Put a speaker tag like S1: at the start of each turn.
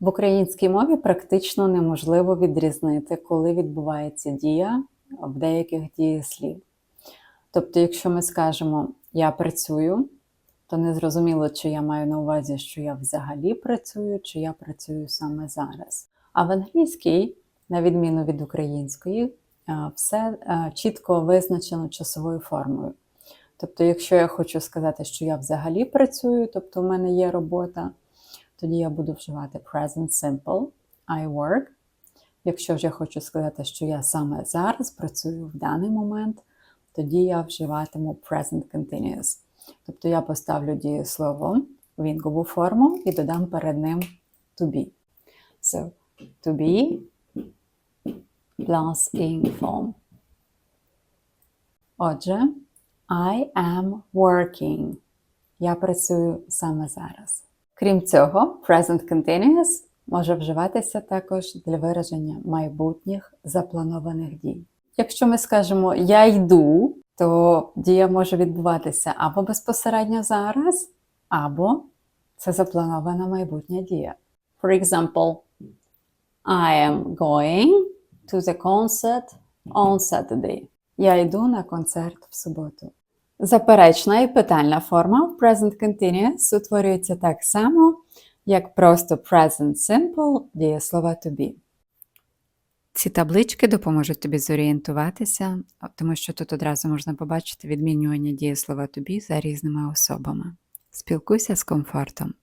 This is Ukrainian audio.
S1: В українській мові практично неможливо відрізнити, коли відбувається дія в деяких дієслів. Тобто, якщо ми скажемо я працюю, то не зрозуміло, чи я маю на увазі, що я взагалі працюю, чи я працюю саме зараз. А в англійській, на відміну від української, все чітко визначено часовою формою. Тобто, якщо я хочу сказати, що я взагалі працюю, тобто в мене є робота, тоді я буду вживати present simple, I work. Якщо я хочу сказати, що я саме зараз працюю в даний момент, тоді я вживатиму present continuous. Тобто я поставлю дієслово в інгову форму і додам перед ним to be. So, to be plus ing form. Отже, I am working. Я працюю саме зараз. Крім цього, present continuous може вживатися також для вираження майбутніх запланованих дій. Якщо ми скажемо я йду, то дія може відбуватися або безпосередньо зараз, або це запланована майбутня дія. For example, I am going to the concert on Saturday. Я йду на концерт в суботу. Заперечна і питальна форма в present continuous утворюється так само, як просто present simple дієслова to be. Ці таблички допоможуть тобі зорієнтуватися, тому що тут одразу можна побачити відмінювання дієслова to be за різними особами. Спілкуйся з комфортом.